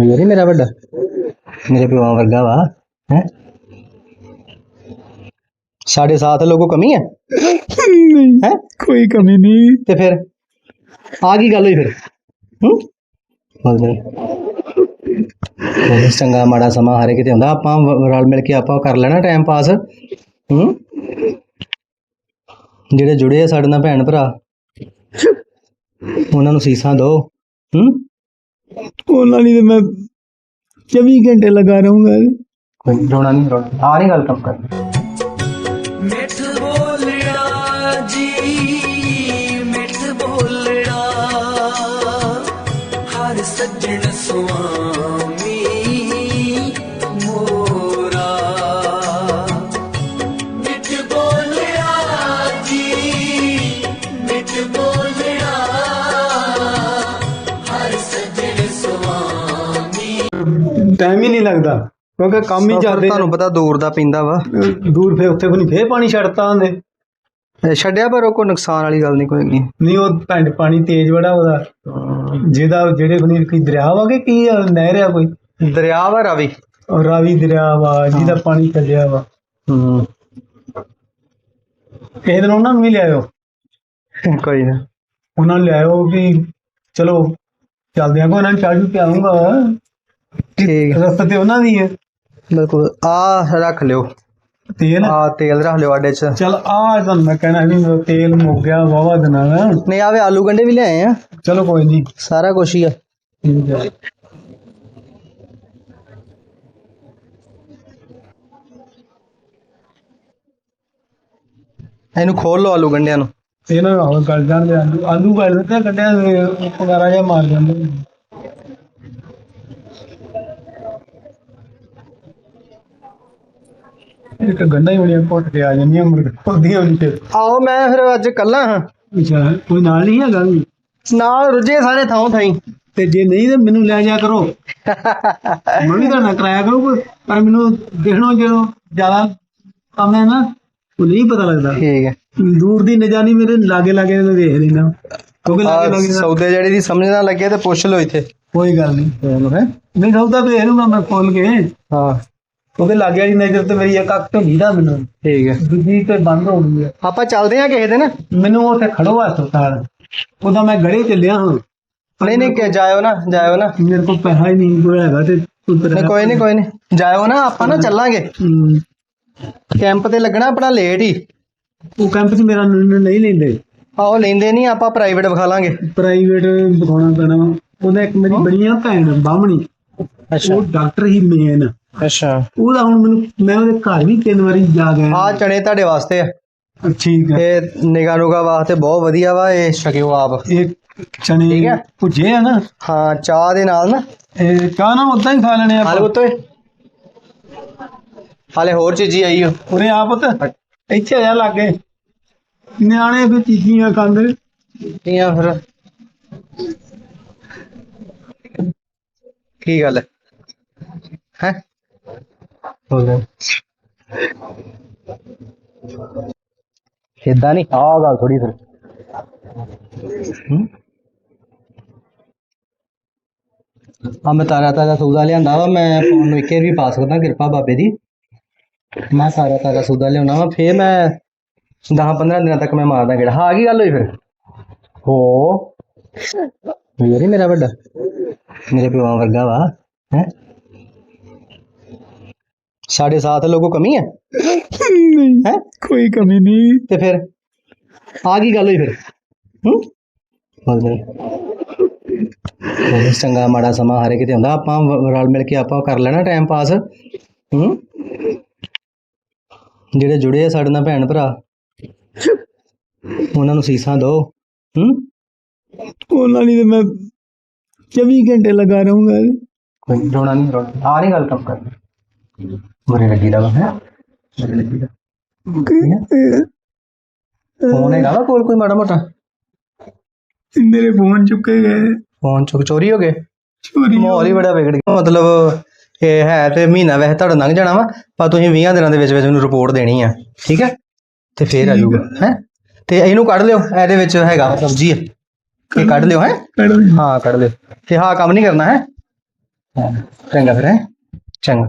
ਵੀਰ ਮੇਰਾ ਵੱਡਾ? ਮੇਰੇ ਪਿਓ ਵਰਗਾ ਵਾ ਹੈ? ਸਾਡੇ ਸਾਥ ਲੋਗੋ ਕਮੀ ਹੈ? ਨਹੀਂ ਹੈ? ਕੋਈ ਕਮੀ ਨਹੀਂ। ਤੇ ਫਿਰ ਆ ਕੀ ਗੱਲ ਹੋਈ ਫਿਰ? ਹੂੰ? ਉਹ ਚੰਗਾ ਮਾੜਾ ਸਮਾਂ ਹਾਰੇ ਕਿਤੇ ਹੁੰਦਾ ਆਪਾਂ ਰਲ ਮਿਲ ਕੇ ਆਪਾਂ ਕਰ ਲੈਣਾ ਟਾਈਮ ਪਾਸ ਹੂੰ? ਜਿਹੜੇ ਜੁੜੇ ਆ ਸਾਡੇ ਨਾਲ ਭੈਣ ਭਰਾ ਉਹਨਾਂ ਨੂੰ ਸੀਸਾਂ ਦਿਓ। ਹੂੰ? ਉਹਨਾਂ ਲਈ ਤੇ ਮੈਂ 24 ਘੰਟੇ ਲਗਾ ਰਹੂੰਗਾ। ਕੋਈ ਰੋਣਾ ਨਹੀਂ ਰੋਣਾ ਆ ਨਹੀਂ ਗੱਲ ਕੰਮ ਕਰ ਲੱਗਦਾ ਕਿਉਂਕਿ ਕੰਮ ਹੀ ਚੱਲਦੇ ਤੁਹਾਨੂੰ ਪਤਾ ਦੂਰ ਦਾ ਪੈਂਦਾ ਵਾ। ਦੂਰ ਫੇ ਉੱਥੇ ਕੋਈ ਫੇਰ ਪਾਣੀ ਛੱਡਤਾ ਉਹਨੇ। ਇਹ ਛੱਡਿਆ ਪਰ ਉਹ ਕੋਈ ਨੁਕਸਾਨ ਵਾਲੀ ਗੱਲ ਨਹੀਂ ਕੋਈ ਨਹੀਂ ਨਹੀਂ ਉਹ ਭੈਣ ਪਾਣੀ ਤੇਜ਼ ਬੜਾ ਉਹਦਾ। ਜਿਹਦਾ ਜਿਹੜੇ ਕੋਲ ਕੋਈ ਦਰਿਆ ਵਾ ਕਿ ਕੀ ਨਹਿਰ ਆ ਕੋਈ? ਦਰਿਆ ਵਾ ਰਾਵੀ। ਰਾਵੀ ਦਰਿਆ ਵਾ ਜਿਹਦਾ ਪਾਣੀ ਚੱਲਿਆ ਵਾ। ਹੂੰ। ਕਿਸੇ ਦਿਨ ਉਹਨਾਂ ਨੂੰ ਵੀ ਲਿਆਇਓ ਕੋਈ ਨਾ। ਉਹਨਾਂ ਨੂੰ ਲਿਆਇਓ ਵੀ ਚਲੋ ਚੱਲਦੇ ਆਂ। ਕੋ ਉਹਨਾਂ ਨੂੰ ਚਾਹ ਚੂ ਪਿਆਉਂਗਾ। ਠੀਕ। ਹੈ ਰਸਤੇ ਤੇ ਉਹਨਾਂ ਦੀ ਹੈ? ਬਿਲਕੁਲ। ਆ ਰੱਖ ਲਿਓ। ਤੇਲ? ਆ ਤੇਲ ਰੱਖ ਲਿਓ ਆਡੇ ਚ। ਚਲ ਆ ਤੁਹਾਨੂੰ ਮੈਂ ਕਹਿਣਾ ਵੀ ਮੇਰਾ ਤੇਲ ਮੁੱਕ ਗਿਆ ਵਾਵਾ ਦਿਨਾਂ ਦਾ ਨਹੀਂ ਆਵੇ ਆਲੂ ਗੰਡੇ ਵੀ ਲਿਆਏ ਆ। ਚਲੋ ਕੋਈ ਨਹੀਂ ਸਾਰਾ ਕੁਝ ਹੀ ਆ। ਠੀਕ ਹੈ ਇਹਨੂੰ ਖੋਲ ਲਓ ਆਲੂ ਗੰਡਿਆਂ ਨੂੰ। ਇਹਨਾਂ ਨੂੰ ਆਹ ਗਲ ਜਾਂਦੇ ਆਲੂ ਆਲੂ ਗਲ ਦਿੱਤੇ ਕੱਢਿਆ ਤੇ ਪਗਾਰਾ ਜਿਹਾ ਮਾਰ ਜਾਂਦੇ ਨੇ। ਇੱਕ ਗੰਡਾ ਹੀ ਬੜੀਆਂ ਘੁੱਟ ਕੇ ਆ ਜਾਂਦੀਆਂ ਮੁਰਗ ਹੁੰਦੀਆਂ ਨਹੀਂ ਫਿਰ। ਆਓ ਮੈਂ ਫਿਰ ਅੱਜ ਕੱਲਾ ਹਾਂ। ਅੱਛਾ ਕੋਈ ਨਾਲ ਨਹੀਂ ਹੈਗਾ ਵੀ? ਨਾਲ ਰੁੱਝੇ ਸਾਰੇ ਥਾਂ ਥਾਈ। ਤੇ ਜੇ ਨਹੀਂ ਤੇ ਮੈਨੂੰ ਲੈ ਜਾ ਕਰੋ। ਮੈਂ ਵੀ ਤੁਹਾਡਾ ਕਰਾਇਆ ਕਰੂੰ ਪਰ ਮੈਨੂੰ ਦੇਖਣੋ ਜਦੋਂ ਜ਼ਿਆਦਾ ਕੰਮ ਹੈ ਨਾ ਉਹ ਨਹੀਂ ਪਤਾ ਲੱਗਦਾ। ਠੀਕ ਹੈ। ਦੂਰ ਦੀ ਨਜ਼ਾਰੀ ਮੇਰੇ ਲਾਗੇ ਲਾਗੇ ਮੈਂ ਵੇਖ ਲੈਣਾ ਕਿਉਂਕਿ ਲਾਗੇ ਲਾਗੇ ਸੌਦੇ ਜਿਹੜੀ ਦੀ ਸਮਝ ਨਾ ਲੱਗੇ ਤੇ ਪੁੱਛ ਲਓ ਇੱਥੇ। ਕੋਈ ਗੱਲ ਨਹੀਂ। ਹੈ। ਨਹੀਂ ਸੌਦਾ ਵੇਖ ਲੂੰਗਾ ਮੈਂ ਖੋਲ ਕੇ। ਹਾਂ। ਉਹਦੇ ਲਾਗੇ ਵਾਲੀ ਨਜ਼ਰ ਤੇ ਮੇਰੀ ਇੱਕ ਅੱਖ ਢੋਗੀ ਦਾ ਮੈਨੂੰ। ਠੀਕ ਹੈ। ਦੂਜੀ ਤੇ ਬੰਦ ਹੋ ਗਈ ਹੈ। ਆਪਾਂ ਚੱਲਦੇ ਆ ਕਿਸੇ ਦਿਨ? ਮੈਨੂੰ ਉੱਥੇ ਖੜੋ ਹਸਪਤਾਲ। ਉਹਦਾ ਮੈਂ ਗੜੇ ਚੱਲਿਆ ਹਾਂ। ਨਹੀਂ ਨਹੀਂ ਕਿ ਜਾਇਓ ਨਾ ਜਾਇਓ ਨਾ। ਮੇਰੇ ਕੋਲ ਪੈਸਾ ਹੀ ਨਹੀਂ ਕੋਈ ਹੈਗਾ ਤੇ ਨਹੀਂ ਕੋਈ ਨਹੀਂ ਕੋਈ ਨਹੀਂ। ਜਾਇਓ ਨਾ ਆਪਾਂ ਨਾ ਚੱਲਾਂਗੇ। ਕੈਂਪ ਤੇ ਲੱਗਣਾ ਆਪਣਾ ਲੇਟ ਹੀ। ਉਹ ਕੈਂਪ 'ਚ ਮੇਰਾ ਨਹੀਂ ਲੈਂਦੇ। ਆਹੋ ਲੈਂਦੇ ਨਹੀਂ ਆਪਾਂ ਪ੍ਰਾਈਵੇਟ ਵਿਖਾ ਲਾਂਗੇ। ਪ੍ਰਾਈਵੇਟ ਦਿਖਾਉਣਾ ਪੈਣਾ। ਉਹਦਾ ਇੱਕ ਮੇਰੀ ਬੜੀ ਆ ਭੈਣ ਬਾਹਮਣੀ। ਉਹ ਡਾਕਟਰ ਹੀ ਮੇਨ ਅੱਛਾ। ਉਹਦਾ ਹੁਣ ਮੈਨੂੰ ਮੈਂ ਉਹਦੇ ਘਰ ਵੀ ਤਿੰਨ ਵਾਰੀ ਜਾ ਗਿਆ। ਆ ਚਣੇ ਤੁਹਾਡੇ ਵਾਸਤੇ ਆ। ਠੀਕ ਹੈ ਇਹ ਨਿਗਾ ਨੁਗਾ ਵਾਸਤੇ ਬਹੁਤ ਵਧੀਆ ਵਾ ਇਹ ਛਕਿਓ ਆਪ। ਇਹ ਚਨੇ ਠੀਕ ਹੈ। ਭੁੱਜੇ ਆ ਨਾ? ਹਾਂ ਚਾਹ ਦੇ ਨਾਲ ਨਾ। ਇਹ ਚਾਹ ਨਾ ਉਦਾਂ ਹੀ ਖਾ ਲੈਣੇ ਹਾਲੇ ਆਪਾਂ ਪੁੱਤੋਏ ਹਾਲੇ ਹੋਰ ਚੀਜ਼ੀ ਆਈ ਓ। ਉਰੇ ਆ ਪੁੱਤ। ਇੱਥੇ ਆ ਜਾ ਲਾਗੇ। ਨਿਆਣੇ ਵੀ ਚੀਜ਼ੀਆਂ ਖਾਂਦੇ। ਕੀ ਆ ਫਿਰ? ਕੀ ਗੱਲ? ਹੈ ਹੈ? ਬੋਲੇ ਇਦਾਂ ਨਹੀਂ ਆ ਗੱਲ ਥੋੜੀ ਫਿਰ। ਆ ਮੈਂ ਤਾਰਾ ਤਾਰਾ ਸੌਦਾ ਲਿਆਂਦਾ ਵਾ ਮੈਂ ਫੋਨ ਨੂੰ ਇੱਕੇ ਵੀ ਪਾ ਸਕਦਾ ਕਿਰਪਾ ਬਾਬੇ ਦੀ। ਮੈਂ ਤਾਰਾ ਤਾਰਾ ਸੌਦਾ ਲਿਆਉਣਾ ਵਾ ਫੇਰ ਮੈਂ 10 15 ਦਿਨਾਂ ਤੱਕ ਮੈਂ ਮਾਰਦਾ ਕਿਹੜਾ ਹਾਂ ਕੀ ਗੱਲ ਹੋਈ ਫਿਰ। ਹੋ। ਵੀਰ ਮੇਰਾ ਵੱਡਾ। ਮੇਰੇ ਪਿਓ ਵਰਗਾ ਵਾ ਹੈ? ਸਾਡੇ ਸਾਥ ਲੋਗੋ ਕਮੀ ਹੈ? ਨਹੀਂ ਹੈ? ਕੋਈ ਕਮੀ ਨਹੀਂ। ਤੇ ਫਿਰ ਆ ਕੀ ਗੱਲ ਹੋਈ ਫਿਰ? ਹੂੰ? ਉਹ ਚੰਗਾ ਮਾੜਾ ਸਮਾਂ ਹਾਰੇ ਕਿਤੇ ਹੁੰਦਾ। ਆਪਾਂ ਵ- ਰਲ ਮਿਲ ਕੇ ਆਪਾਂ ਕਰ ਲੈਣਾ ਟਾਈਮ ਪਾਸ ਹੂੰ? ਜਿਹੜੇ ਜੁੜੇ ਆ ਸਾਡੇ ਨਾਲ ਭੈਣ ਭਰਾ ਉਹਨਾਂ ਨੂੰ ਸੀਸਾਂ ਦਿਓ। ਹੂੰ? ਉਹਨਾਂ ਲਈ ਤੇ ਮੈਂ 24 ਘੰਟੇ ਲਗਾ ਰਹੂੰਗਾ। ਕੋਈ ਰੋਣਾ ਨਹੀਂ ਰੋਣਾ ਆ ਨਹੀਂ ਗੱਲ ਕੰਮ ਕਰ ਮਰੇ ਲੱਗੀ ਦਾ ਹੈ? ਮਰੇ ਲੱਗੀ ਦਾ। ਫੋਨ ਹੈਗਾ ਵਾ ਕੋਲ ਕੋਈ ਮਾੜਾ ਮੋਟਾ? ਮੇਰੇ ਫੋਨ ਚੁੱਕੇ ਗਏ। ਫੋਨ ਚੁੱਕ ਚੋਰੀ ਹੋ ਗਏ? ਚੋਰੀ ਹੋ ਮਾਹੌਲ ਹੀ ਬੜਾ ਵਿਗੜ ਗਿਆ। ਮਤਲਬ ਇਹ ਹੈ ਤੇ ਮਹੀਨਾ ਵੈਸੇ ਤੁਹਾਡਾ ਲੰਘ ਜਾਣਾ ਵਾ ਪਰ ਤੁਸੀਂ 20 ਦਿਨਾਂ ਦੇ ਵਿੱਚ ਵਿੱਚ ਮੈਨੂੰ ਰਿਪੋਰਟ ਦੇਣੀ ਆ ਠੀਕ ਹੈ ਤੇ ਫੇਰ ਆ। ਜਾਊਗਾ ਹੈ? ਤੇ ਇਹਨੂੰ ਕੱਢ ਲਿਓ ਇਹਦੇ ਵਿੱਚ ਹੈਗਾ ਸਬਜ਼ੀ ਇਹ ਕੱਢ ਲਿਓ ਹੈ। ਹਾਂ ਕੱਢ ਲਿਓ। ਤੇ ਹਾਂ ਕੰਮ ਨਹੀਂ ਕਰਨਾ ਹੈ ਹਾਂ, ਚੰਗਾ ਫਿਰ ਹੈਂ? ਚੰਗਾ।